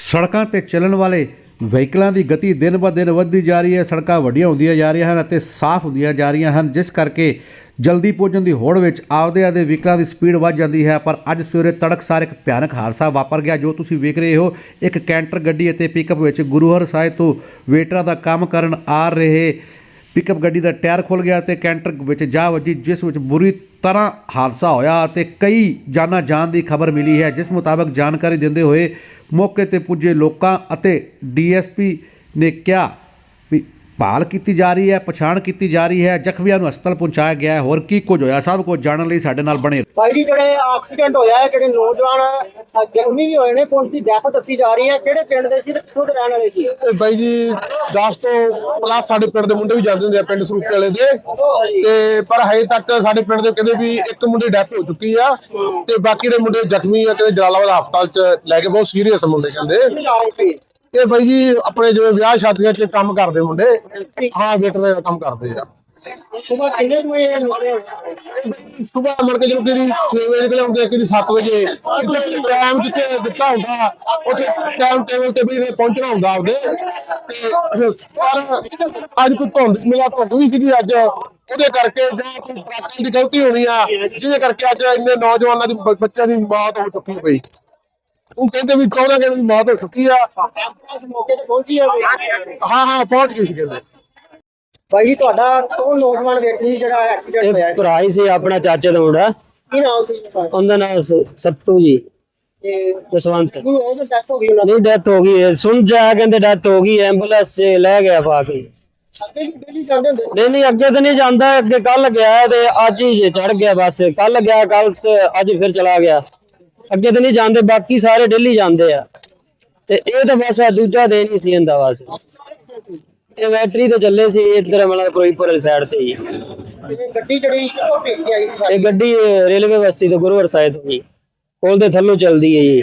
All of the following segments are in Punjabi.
ਸੜਕਾਂ ਤੇ ਚੱਲਣ ਵਾਲੇ ਵਹੀਕਲਾਂ ਦੀ ਗਤੀ ਦਿਨ ਬ ਦਿਨ ਵੱਧਦੀ ਜਾ ਰਹੀ ਹੈ। ਸੜਕਾਂ ਵੱਡੀਆਂ ਹੁੰਦੀਆਂ ਜਾ ਰਹੀਆਂ ਹਨ ਅਤੇ ਸਾਫ਼ ਹੁੰਦੀਆਂ ਜਾ ਰਹੀਆਂ ਹਨ, ਜਿਸ ਕਰਕੇ ਜਲਦੀ ਪਹੁੰਚਣ ਦੀ ਹੋੜ ਵਿੱਚ ਆਪਦੇ ਆਦੇ ਵਹੀਕਲਾਂ ਦੀ ਸਪੀਡ ਵੱਧ ਜਾਂਦੀ ਹੈ। ਪਰ ਅੱਜ ਸਵੇਰੇ ਤੜਕਸਾਰ ਇੱਕ ਭਿਆਨਕ ਹਾਦਸਾ ਵਾਪਰ ਗਿਆ, ਜੋ ਤੁਸੀਂ ਵੇਖ ਰਹੇ ਹੋ। ਇੱਕ ਕੈਂਟਰ ਗੱਡੀ ਅਤੇ ਪਿਕਅਪ ਵਿੱਚ ਗੁਰੂ ਹਰ ਸਾਹਿਬ ਤੋਂ ਵੇਟਰਾਂ ਦਾ ਕੰਮ ਕਰਨ ਆ ਰਹੇ ਪਿਕਅਪ ਗੱਡੀ ਦਾ ਟਾਇਰ ਖੁੱਲ ਗਿਆ ਤੇ ਕੈਂਟਰ ਵਿੱਚ ਜਾ ਵੱਜੀ, ਜਿਸ ਵਿੱਚ ਬੁਰੀ ਤਰ੍ਹਾਂ ਹਾਦਸਾ ਹੋਇਆ ਤੇ ਕਈ ਜਾਨਾਂ ਜਾਣ ਦੀ ਖਬਰ ਮਿਲੀ ਹੈ। ਜਿਸ ਮੁਤਾਬਕ ਜਾਣਕਾਰੀ ਦਿੰਦੇ ਹੋਏ ਮੌਕੇ ਤੇ ਪੁੱਜੇ ਲੋਕਾਂ ਅਤੇ ਡੀਐਸਪੀ ਨੇ ਕਿਹਾ ਭਾਲ ਕੀਤੀ ਜਾ ਰਹੀ ਹੈ ਪਛਾਣ ਕੀਤੀ ਜਾ ਰਹੀ ਹੈ ਜ਼ਖਮੀਆਂ ਨੂੰ ਹਸਪਤਾਲ ਪਹੁੰਚਾਇਆ ਗਿਆ ਹੈ। ਹੋਰ ਕੀ ਕੁਝ ਹੋਇਆ? ਸਭ ਕੁਝ ਜਾਣਨ ਲਈ ਸਾਡੇ ਨਾਲ ਬਣੇ ਰਹੋ। ਭਾਈ ਜੀ ਜਿਹੜੇ ਐਕਸੀਡੈਂਟ ਹੋਇਆ ਹੈ ਜਿਹੜੇ ਨੌਜਵਾਨ ਜ਼ਖਮੀ ਵੀ ਹੋਏ ਨੇ ਪੁਲਿਸ ਦੀ ਡੈਥ ਦੱਸੀ ਜਾ ਰਹੀ ਹੈ। ਕਿਹੜੇ ਪਿੰਡ ਦੇ ਸੀ ਤੇ ਕਿੱਥੋਂ ਦੇ ਰਹਿਣ ਵਾਲੇ ਸੀ? ਬਾਈ ਜੀ 10 ਤੋਂ ਪਲੱਸ ਸਾਡੇ ਪਿੰਡ ਦੇ ਮੁੰਡੇ ਵੀ ਜਾਂਦੇ ਹੁੰਦੇ ਆ ਪਿੰਡ ਸਰੂਪੇ ਵਾਲੇ ਦੇ। ਤੇ ਪਰ ਹਜੇ ਤੱਕ ਸਾਡੇ ਪਿੰਡ ਦੇ ਕਹਿੰਦੇ ਵੀ ਇੱਕ ਮੁੰਡੇ ਡੈਥ ਹੋ ਚੁੱਕੀ ਆ ਤੇ ਬਾਕੀ ਦੇ ਮੁੰਡੇ ਜ਼ਖਮੀ ਆ ਕਹਿੰਦੇ ਜਲਾਲਾਬਾਦ ਹਸਪਤਾਲ ਚ ਲੈ ਕੇ ਬਹੁਤ ਸੀਰੀਅਸ ਮੁੰਡੇ ਕਹਿੰਦੇ। ਇਹ ਬਾਈ ਜੀ ਆਪਣੇ ਜਿਵੇਂ ਵਿਆਹ ਸ਼ਾਦੀਆਂ ਚ ਕੰਮ ਕਰਦੇ ਮੁੰਡੇ ਹਾਂ ਵੇਟਰ ਦਾ ਕੰਮ ਕਰਦੇ ਆ। ਸਵੇਰ ਕਿੰਨੇ ਵਜੇ? ਸਵੇਰ ਮੁੜ ਕੇ ਜਦੋਂ ਕਿਹੜੀ 6 ਵਜੇ ਨਿਕਲੇ ਹੁੰਦੇ ਕਿਹੜੀ 7 ਵਜੇ ਟਾਈਮ ਜਿੱਥੇ ਦਿੱਤਾ ਹੁੰਦਾ ਉੱਥੇ ਟਾਈਮ ਟੇਬਲ ਤੇ ਵੀ ਇਹਨੇ ਪਹੁੰਚਣਾ ਹੁੰਦਾ ਆਪਦੇ। ਤੇ ਪਰ ਅੱਜ ਕੋਈ ਧੁੰਦ ਮਿਲਾ ਧੁੰਦ ਵੀ ਸੀਗੀ ਅੱਜ ਉਹਦੇ ਕਰਕੇ ਜਾਂ ਕੋਈ ਟਰੱਕ ਦੀ ਗਲਤੀ ਹੋਣੀ ਆ ਜਿਹਦੇ ਕਰਕੇ ਅੱਜ ਇੰਨੇ ਨੌਜਵਾਨਾਂ ਦੀ ਬੱਚਿਆਂ ਦੀ ਮੌਤ ਹੋ ਚੁੱਕੀ ਪਈ ਉਹ ਕਹਿੰਦੇ ਵੀ 14 ਜਣਿਆਂ ਦੀ ਮੌਤ ਹੋ ਚੁੱਕੀ ਆ ਐਂਬੂਲੈਂਸ ਮੌਕੇ ਤੇ ਪਹੁੰਚੀ ਹੈ ਹਾਂ ਹਾਂ ਪਹੁੰਚ ਗਈ ਸੀ ਕਹਿੰਦੇ। ਭਾਈ ਜੀ ਤੁਹਾਡਾ ਕੌਣ ਨੌਜਵਾਨ ਵਿਅਕਤੀ ਸੀ ਜਿਹੜਾ ਐਕਸੀਡੈਂਟ ਹੋਇਆ? ਇਹ ਭਰਾ ਹੀ ਸੀ ਆਪਣਾ ਚਾਚੇ ਦਾ ਮੁੰਡਾ। ਕੀ ਨਾਮ ਸੀ ਉਹਦਾ? ਉਹਦਾ ਨਾਮ ਸ- ਸੱਟੂ ਜੀ। ਤੇ ਜਸਵੰਤ। ਕੋਈ ਉਹ ਜੋ ਡੈਥ ਹੋ ਗਈ ਉਹਨਾਂ ਦੀ? ਨਹੀਂ ਡੈਥ ਹੋ ਗਈ। ਹੈ ਸੁਣ ਜਾ ਕਹਿੰਦੇ ਡੈਥ ਹੋ ਗਈ। ਐਂਬੂਲੈਂਸ 'ਚ ਲੈ ਗਿਆ ਪਾ ਕੇ। ਅੱਗੇ ਵੀ ਡੇਲੀ ਜਾਂਦੇ ਹੁੰਦੇ ਸੀ? ਨਹੀਂ ਨਹੀਂ ਅੱਗੇ ਤਾਂ ਨਹੀਂ ਜਾਂਦਾ। ਅੱਗੇ ਕੱਲ ਗਿਆ ਤੇ ਅੱਜ ਹੀ ਚੜ ਗਿਆ ਬਸ। ਕੱਲ ਗਿਆ ਕੱਲ ਅੱਜ ਫਿਰ ਚਲਾ ਗਿਆ। ਅੱਗੇ ਤਾਂ ਨਹੀਂ ਜਾਂਦੇ ਬਾਕੀ ਸਾਰੇ ਡੇਲੀ ਜਾਂਦੇ ਆ। ਤੇ ਇਹ ਤਾਂ ਬਸ ਆਹ ਦੂਜਾ ਦਿਨ ਹੀ ਸੀ ਇਹਦਾ ਬਸ। ਇਹ ਬੈਟਰੀ ਤੇ ਚੱਲੇ ਸੀ ਇੱਧਰ ਮਤਲਬ ਫਿਰੋਜ਼ਪੁਰ ਵਾਲੀ ਸਾਈਡ ਤੇ ਹੀ। ਗੱਡੀ ਜਿਹੜੀ ਭੇਜ ਆਈ? ਇਹ ਗੱਡੀ ਰੇਲਵੇ ਬਸਤੀ ਤੋਂ ਗੁਰੂਵਰ ਸਾਹਿਬ ਤੋਂ ਜੀ ਕੋਲ ਦੇ ਥੱਲੋਂ ਚੱਲਦੀ ਹੈ ਜੀ।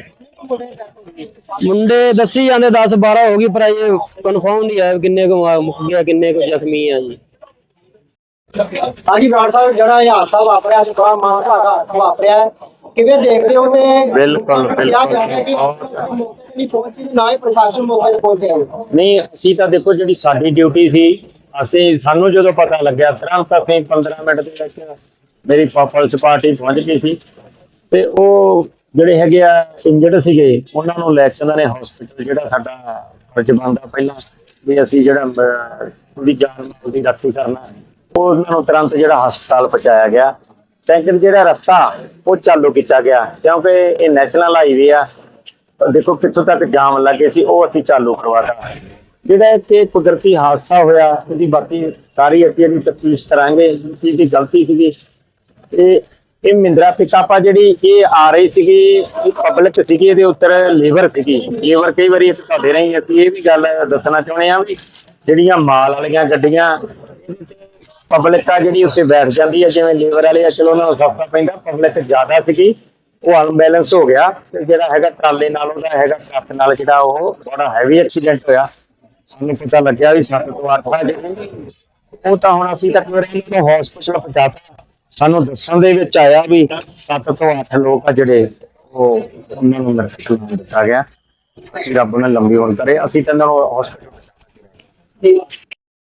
ਮੁੰਡੇ ਦੱਸੀ ਜਾਂਦੇ 10 12 ਹੋ ਗਈ ਪਰ ਇਹ ਕਨਫਰਮ ਨਹੀਂ ਹੈ ਕਿੰਨੇ ਕੁ ਮੁੱਕ ਗਿਆ ਕਿੰਨੇ ਕੁ ਜ਼ਖਮੀ ਆ ਜੀ। ਹਾਂਜੀ ਬਰਾੜ ਸਾਹਿਬ ਜਿਹੜਾ ਇਹ ਹਾਦਸਾ ਵਾਪਰਿਆ ਸੀ ਬੜਾ ਮਾਂ ਭਾਗਾ ਵਾਪਰਿਆ। ਕਿਵੇਂ ਦੇਖਦੇ ਹੋ ਤੇ ਬਿਲਕੁਲ, ਤੇ ਨਹੀਂ ਪਹੁੰਚੀ ਨਾ ਹੀ ਪ੍ਰਸ਼ਾਸਨ ਮੌਕੇ ਤੇ ਪਹੁੰਚਿਆ। ਨਹੀਂ ਅਸੀਂ ਤਾਂ ਦੇਖੋ ਜਿਹੜੀ ਸਾਡੀ ਡਿਊਟੀ ਸੀ ਅਸੀਂ ਸਾਨੂੰ ਜਦੋਂ ਪਤਾ ਲੱਗਿਆ ਤੁਰੰਤ ਅਸੀਂ 15 ਮਿੰਟ ਦੇ ਵਿੱਚ ਮੇਰੀ ਪੁਲਿਸ ਪਾਰਟੀ ਪਹੁੰਚ ਗਈ ਸੀ। ਤੇ ਉਹ ਜਿਹੜੇ ਹੈਗੇ ਆ ਇੰਜਰਡ ਸੀਗੇ ਉਹਨਾਂ ਨੂੰ ਲੈ ਕੇ ਉਹਨਾਂ ਨੇ ਹਸਪੀਟਲ ਜਿਹੜਾ ਸਾਡਾ ਫਰਜ਼ ਬਣਦਾ ਪਹਿਲਾਂ ਵੀ ਅਸੀਂ ਜਿਹੜਾ ਉਹਦੀ ਜਾਨ ਦੀ ਰਾਖੀ ਕਰਨਾ। ਉਹ ਉਹਨਾਂ ਨੂੰ ਤੁਰੰਤ ਜਿਹੜਾ ਹਸਪਤਾਲ ਪਹੁੰਚਾਇਆ ਗਿਆ। ਟੈਂਕਰ ਜਿਹੜਾ ਰਸਤਾ, ਉਹ ਚਾਲੂ ਕੀਤਾ ਗਿਆ। ਕਿਉਂਕਿ ਇਹ ਨੈਸ਼ਨਲ ਹਾਈਵੇ ਆ। ਦੇਖੋ ਕਿੱਥੋਂ ਤੱਕ ਜਾਮ ਲੱਗੇ ਸੀ, ਉਹ ਅਸੀਂ ਚਾਲੂ ਕਰਵਾਤਾ ਜਿਹੜਾ ਇੱਥੇ ਕੁਦਰਤੀ ਹਾਦਸਾ ਹੋਇਆ ਉਹਦੀ ਬਾਕੀ ਸਾਰੀ ਅਸੀਂ ਇਹਦੀ ਤਫਤੀਸ਼ ਕਰਾਂਗੇ। ਕੀ ਗਲਤੀ ਸੀਗੀ। ਇਹ ਇਹ ਮਹਿੰਦਰਾ ਪਿਕਅਪ ਆ ਜਿਹੜੀ, ਇਹ ਆ ਰਹੀ ਸੀਗੀ ਪਬਲਿਕ ਸੀਗੀ, ਇਹਦੇ ਉੱਤਰ ਲੇਬਰ ਸੀਗੀ। ਲੇਬਰ ਕਈ ਵਾਰੀ ਤੁਹਾਡੇ ਰਹੀ ਅਸੀਂ ਇਹ ਵੀ ਗੱਲ ਦੱਸਣਾ ਚਾਹੁੰਦੇ ਆ ਵੀ ਜਿਹੜੀਆਂ ਮਾਲ ਵਾਲੀਆਂ ਗੱਡੀਆਂ ਪਬਲਿਕ ਆ ਜਿਹੜੀ ਉੱਤੇ ਬੈਠ ਜਾਂਦੀ ਹੈ ਜਿਵੇਂ ਲੇਬਰ ਵਾਲੇ ਆ, ਚਲੋ ਉਹਨਾਂ ਨੂੰ ਸੌਖਾ ਪੈਂਦਾ, ਪਬਲਿਕ ਜ਼ਿਆਦਾ ਸੀਗੀ, ਉਹ ਅਨਬੈਲੈਂਸ ਹੋ ਗਿਆ। ਤੇ ਜਿਹੜਾ ਹੈਗਾ ਟਰਾਲੇ ਨਾਲ, ਉਹਦਾ ਹੈਗਾ ਟਰੱਕ ਨਾਲ ਜਿਹੜਾ ਉਹ ਬੜਾ ਹੈਵੀ ਐਕਸੀਡੈਂਟ ਹੋਇਆ। ਸਾਨੂੰ ਪਤਾ ਲੱਗਿਆ ਵੀ ਸੱਤ ਤੋਂ ਅੱਠ ਆ ਉਹ ਤਾਂ ਹੁਣ ਅਸੀਂ ਤਾਂ ਕਿਵੇਂ ਨੂੰ ਹਸਪੀਟਲ ਪਹੁੰਚਾਤਾ ਸਾਨੂੰ ਦੱਸਣ ਦੇ ਵਿੱਚ ਆਇਆ ਵੀ ਸੱਤ ਤੋਂ ਅੱਠ ਲੋਕ ਆ ਜਿਹੜੇ ਉਹ ਉਹਨਾਂ ਨੂੰ ਮਰਕਲ ਦਿੱਤਾ ਗਿਆ। ਰੱਬ ਨੇ ਲੰਬੀ ਉਮਰ ਕਰੇ। ਅਸੀਂ ਤਾਂ ਇਹਨਾਂ ਨੂੰ ਹਸਪੀਟਲ